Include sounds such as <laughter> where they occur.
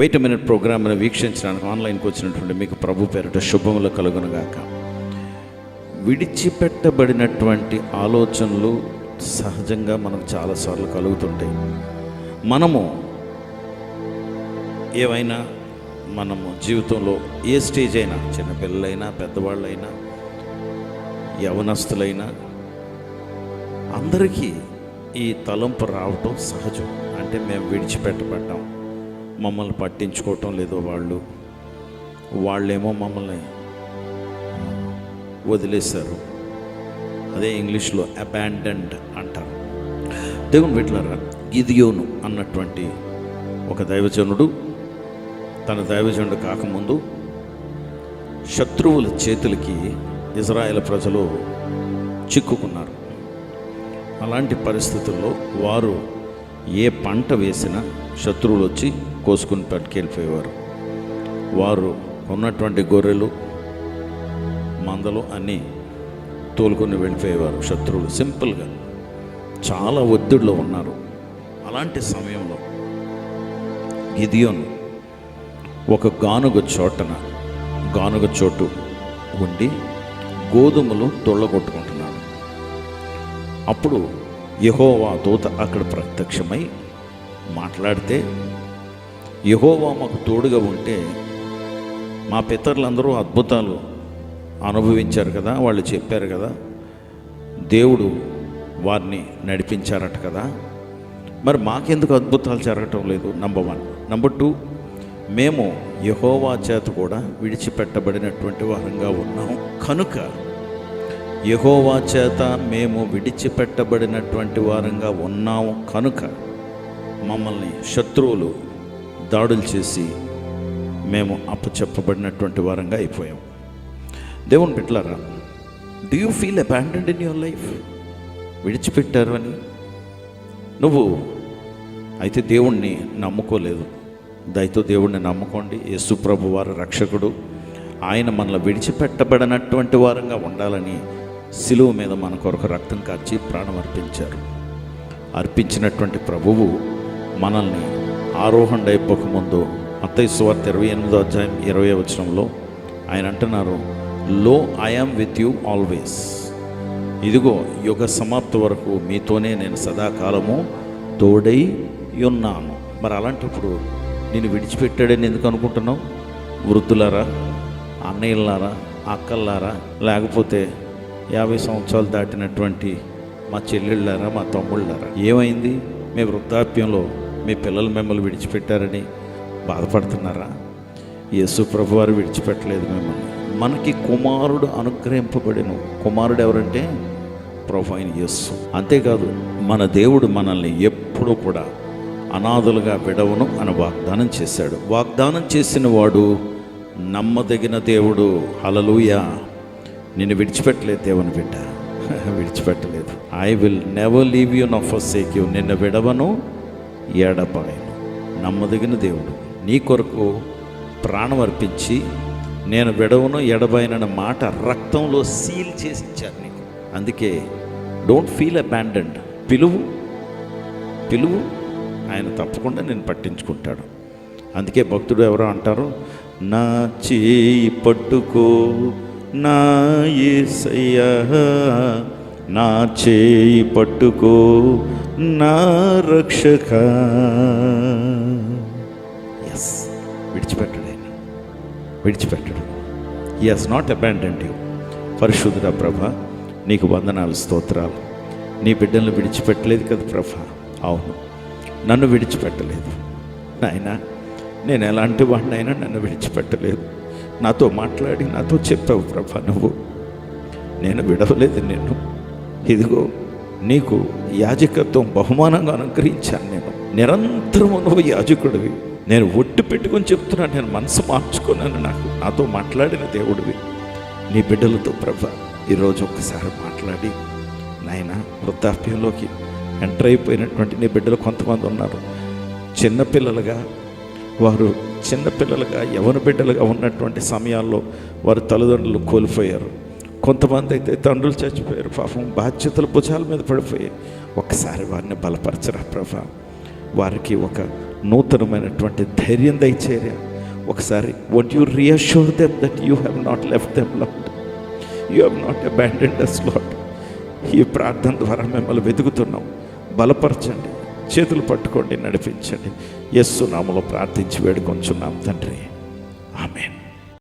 Wait minute ప్రోగ్రామ్ను వీక్షించడానికి ఆన్లైన్కి వచ్చినటువంటి మీకు ప్రభు పేరిట శుభములు కలుగునుగాక. విడిచిపెట్టబడినటువంటి ఆలోచనలు సహజంగా మనకు చాలాసార్లు కలుగుతుంటాయి. మనము ఏవైనా మనము జీవితంలో ఏ స్టేజ్ అయినా చిన్నపిల్లలైనా పెద్దవాళ్ళైనా యవనస్తులైనా అందరికీ ఈ తలంపు రావటం సహజం. అంటే మేము విడిచిపెట్టబడ్డాం. మమ్మల్ని పట్టించుకోవటం లేదు వాళ్ళు. వాళ్ళేమో మమ్మల్ని వదిలేశారు. అదే ఇంగ్లీష్లో అబాండెండ్ అంటారు. దేవుని బిడ్డలారా గిదియోను అన్నటువంటి ఒక దైవజనుడు తన దైవజనుడు కాకముందు శత్రువుల చేతులకి ఇజ్రాయెల్ ప్రజలు చిక్కుకున్నారు. అలాంటి పరిస్థితుల్లో వారు ఏ పంట వేసినా శత్రువులు వచ్చి కోసుకుని పట్టుకెళ్ళిపోయేవారు. వారు ఉన్నటువంటి గొర్రెలు మందలు అన్నీ తోలుకొని వెళ్ళిపోయేవారు శత్రువులు. సింపుల్గా చాలా ఒత్తిడిలో ఉన్నారు. అలాంటి సమయంలో గిదియోను ఒక గానుగ చోటన గానుగ చోటు ఉండి గోధుమలు తొళ్ళగొట్టుకుంటున్నాడు అప్పుడు యహోవా దూత అక్కడ ప్రత్యక్షమై మాట్లాడితే యహోవా మాకు తోడుగా ఉంటే మా పితరులందరూ అద్భుతాలు అనుభవించారు కదా వాళ్ళు చెప్పారు కదా. దేవుడు వారిని నడిపించారట కదా. మరి మాకెందుకు అద్భుతాలు జరగటం లేదు? నంబర్ వన్ నంబర్ టూ మేము యహోవా చేత కూడా విడిచిపెట్టబడినటువంటి వారంగా ఉన్నాం. కనుక యహోవా చేత మేము విడిచిపెట్టబడినటువంటి వారంగా ఉన్నాము కనుక మమ్మల్ని శత్రువులు దాడులు చేసి మేము అప్పచెప్పబడినటువంటి వారంగా అయిపోయాం. దేవుని పెట్టలారా do you feel abandoned in your life విడిచిపెట్టారు అని? నువ్వు అయితే దేవుణ్ణి నమ్ముకోలేదు. దయతో దేవుణ్ణి నమ్ముకోండి. యేసు ప్రభు వారు రక్షకుడు. ఆయన మనల్ని విడిచిపెట్టబడినటువంటి వారంగా ఉండాలని సిలువ మీద మన కొరకు రక్తం కార్చి ప్రాణం అర్పించారు. అర్పించినటువంటి ప్రభువు మనల్ని ఆరోహణ అయిపోక ముందు అత్తయ్య సువార్త ఇరవై ఎనిమిదో అధ్యాయం ఇరవై వచనంలో ఆయన అంటున్నారు లో ఐఎమ్ విత్ యూ ఆల్వేస్ ఇదిగో యుగ సమాప్తి వరకు మీతోనే నేను సదాకాలము తోడై ఉన్నాను. మరి అలాంటప్పుడు నేను విడిచిపెట్టాడని ఎందుకు అనుకుంటున్నావు? వృద్ధులారా అన్నయ్యలారా అక్కల్లారా లేకపోతే యాభై సంవత్సరాలు దాటినటువంటి మా చెల్లెళ్ళారా మా తమ్ముళ్ళారా? ఏమైంది? మీ వృద్ధాప్యంలో మీ పిల్లలు మిమ్మల్ని విడిచిపెట్టారని బాధపడుతున్నారా? యేసు ప్రభు వారు విడిచిపెట్టలేదు మిమ్మల్ని. మనకి కుమారుడు అనుగ్రహింపబడిన కుమారుడు ఎవరంటే ప్రభు అయిన యేసు. అంతేకాదు మన దేవుడు మనల్ని ఎప్పుడూ కూడా అనాథులుగా విడవను అని వాగ్దానం చేశాడు. వాగ్దానం చేసిన వాడు నమ్మదగిన దేవుడు. హలలుయ నిన్ను విడిచిపెట్టలేదు దేవుని బిడ్డ. <laughs> విడిచిపెట్టలేదు. I will never leave you nor forsake you నిన్ను విడవను ఏడపాయను నమ్మదగిన దేవుడు నీ కొరకు ప్రాణం అర్పించి నేను విడవను ఎడబాయనన్న మాట రక్తంలో సీల్ చేసి ఇచ్చారు నీకు. అందుకే డోంట్ ఫీల్ అబాండెండ్ పిలువు పిలువు. ఆయన తప్పకుండా నేను పట్టించుకుంటాడు. అందుకే భక్తుడు ఎవరో అంటారు నా చేయి పట్టుకో నా యేసయ్యా నా చేయి పట్టుకో నా రక్షక. ఎస్ విడిచిపెట్టడు ఆయన. విడిచిపెట్టడు. ఈ హాజ్ నాట్ అబాండెంట్ యూ పరిశుద్ధుడ ప్రభ నీకు వందనాలు స్తోత్రాలు. నీ బిడ్డలను విడిచిపెట్టలేదు కదా ప్రభ. అవును. నన్ను విడిచిపెట్టలేదు. నాయన నేను ఎలాంటి వాడినైనా నన్ను విడిచిపెట్టలేదు. నాతో మాట్లాడి నాతో చెప్పావు ప్రభ నువ్వు. నేను విడవలేదు నిన్ను. ఇదిగో నీకు యాజకత్వం బహుమానంగా అనుగ్రహించాను నేను. నిరంతరము నువ్వు యాజకుడివి. నేను ఒట్టు పెట్టుకొని చెప్తున్నాను నేను మనసు మార్చుకున్నాను నాకు. నాతో మాట్లాడిన దేవుడివి. నీ బిడ్డలతో ప్రభ ఈరోజు ఒక్కసారి మాట్లాడి నాయన వృద్ధాప్యంలోకి ఎంటర్ అయిపోయినటువంటి నీ బిడ్డలు కొంతమంది ఉన్నారు. చిన్నపిల్లలుగా వారు చిన్నపిల్లలుగా యవన బిడ్డలుగా ఉన్నటువంటి సమయాల్లో వారు తల్లిదండ్రులు కోల్పోయారు. కొంతమంది అయితే తండ్రులు చచ్చిపోయారు. పాపం బాధ్యతలు భుజాల మీద పడిపోయి ఒకసారి వారిని బలపరచరా ప్రభా. వారికి ఒక నూతనమైనటువంటి ధైర్యం దయచేరా ఒకసారి what you reassure them that you have not left them Lord you have not abandoned us Lord ఈ ప్రార్థన ద్వారా మిమ్మల్ని వెతుకుతున్నాం. బలపరచండి. చేతులు పట్టుకోండి నడిపించండి. యస్సు నామలో ప్రార్థించి వేడుకొంచున్నాం తండ్రి. ఆమెన్.